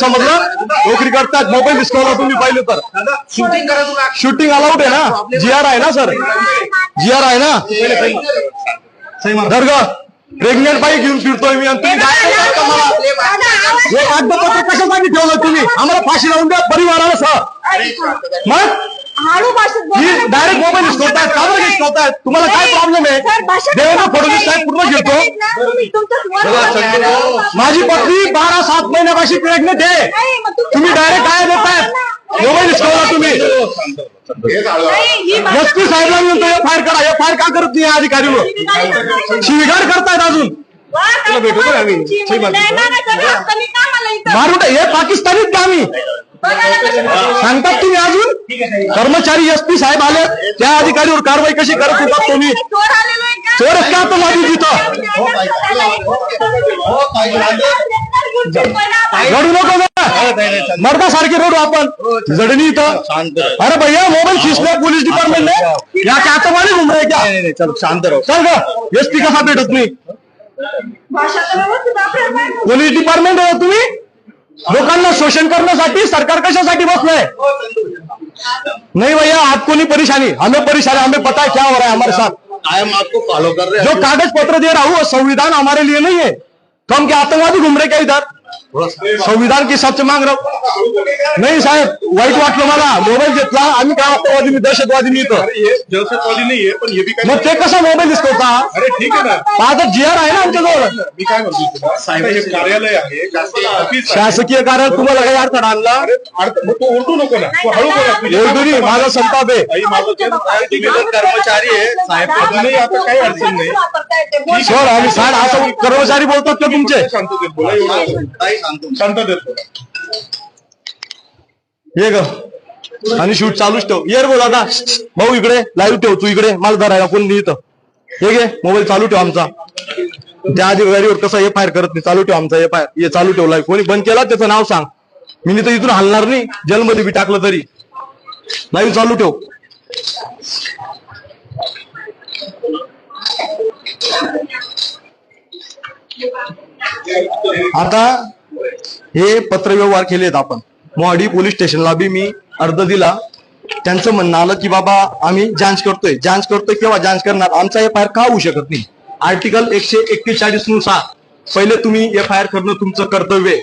समजलं? नोकरी करतात मोबाईल डिस्कवला तुम्ही पाहिलं तर. शूटिंग करा तुला शूटिंग अलाउड आहे ना? जी आर आहे ना सर जी आर आहे ना? दर्ग प्रेग्नेंट बाई घेऊन फिरतोय मी आणि तुम्ही? हे कागदपत्र कशासाठी ठेवलं तुम्ही? आम्हाला फाशी लावून द्या परिवाराला सह मग? हळू भाषेत ही. डायरेक्ट मोबाईल हिसकवतायत का बरं हिसकवतायत तुम्हाला काय प्रॉब्लेम आहे सर, देवेंद्र. फडणवीस साहेब पूर्ण घेतो तुम्ही तुमचं स्वर बघा, बोला. चंद्रभाऊ, माझी पत्नी बारा सात महिन्यापाशी प्रेग्नेंट आहे नाही, मग तुमचं तुम्ही डायरेक्ट काय देताय मोबाईल हिसकवला तुम्ही नाही, ही भाषा- एस पी साहेबला म्हणतो एफ आय करा एफ आय का करत नाही अधिकारी शिविगाड करतायत अजून वा, काय भेटू आम्ही? तुमची ठीक आहे. नाही, नाही, नाही, सगळं हक्कानी कामाला इथं. मारून हे पाकिस्तानीच का आम्ही सांगतात तुम्ही अजून कर्मचारी एस पी साहेब आले त्या अधिकारीवर कारवाई कशी करत होतात तुम्ही चोर का? आता माझी तिथं रडू नको ना मर्दा सारखे रडू आपण जडणी इथं अरे भैया मोबाईल खिसले पोलीस डिपार्टमेंट ने या क्या आतंकवादी घूम रहे क्या चल शांत रहो चल ग एस पी कसा भेटत पाहिजे. पोलीस डिपार्टमेंट आहे तुम्ही लोकांना शोषण करण्यासाठी सरकार कशासाठी बसलंय? नहीं भैया आपको नहीं परेशानी? हमें परेशानी हमें पता है क्या हो रहा है हमारे साथ? आई आपको फॉलो कर रहे जो कागज पत्र दे रहा हूँ वो संविधान हमारे लिए नहीं है। तो हम क्या आतंकवादी घूम रहे क्या इधर? संविधान की सच मांग रहा हूं. नाही साहेब वाईट वाटलं मला. मोबाईल घेतला. आम्ही काय आतंकवादी मी दहशतवादी मी इथं. अरे पण हे बी काय मग ते कसं मोबाईल दिसतोता अरे ठीक आहे ना. आता जी आर आहे ना आमच्याजवळ. मी काय म्हणतो तुला? आता हे कार्यालय आहे. शासकीय ऑफिस आहे. शासकीय कार्यालय तुम्हाला काही अडथळा आणला? अरे अड- मग तू ओरडू नको ना. तू हळू बोला. तुझ्या माझा संताप आहे. आई, माझं कर्मचारी आहे. साहेब अजूनही आता काही अडचण नाही. सर आम्ही साड असं कर्मचारी बोलतात का तुमचे? शांततेत बोला एवढं. शांततेत देतो. ये ग. आणि शूट चालूच ठेव. ये बोल दादा भाऊ इकडे लाईव्ह ठेव तू इकडे. मला धरायला कोण लिहित हे घे मोबाईल चालू ठेव आमचा. त्या अधिकारीवर कसं एफ आय करत नाही. चालू ठेव आमचा एफ आय हे चालू ठेव लाईव्ह कोणी बंद केला त्याचं नाव सांग. मी तर इथून हलणार नाही. जेलमध्ये बी टाकलं तरी. लाईव्ह चालू ठेव. आता हे पत्रव्यवहार केलेत आपण. मोहाडी पोलीस स्टेशनला बी मी अर्ज दिला. त्यांचं म्हणणं आलं की बाबा आम्ही जांच करतोय. जांच करतोय किंवा जांच करणार? आमचा एफ आय आर का होऊ शकत नाही? आर्टिकल एकशे एक्केचाळीसनुसार. पहिले तुम्ही एफ आय आर करणं तुमचं कर्तव्य आहे.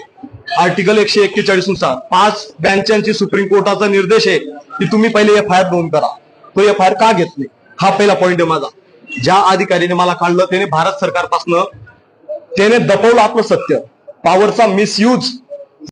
आर्टिकल एकशे एक्केचाळीसनुसार. पाच बँचांची सुप्रीम कोर्टाचा निर्देश आहे की तुम्ही पहिले एफ आय आर नोंद करा. तो एफ आय आर का घेत नाही? हा पहिला पॉईंट आहे माझा. ज्या अधिकारीने मला काढलं त्याने भारत सरकारपासून त्याने दपवलं आपलं सत्य पॉवरचा मिसयूज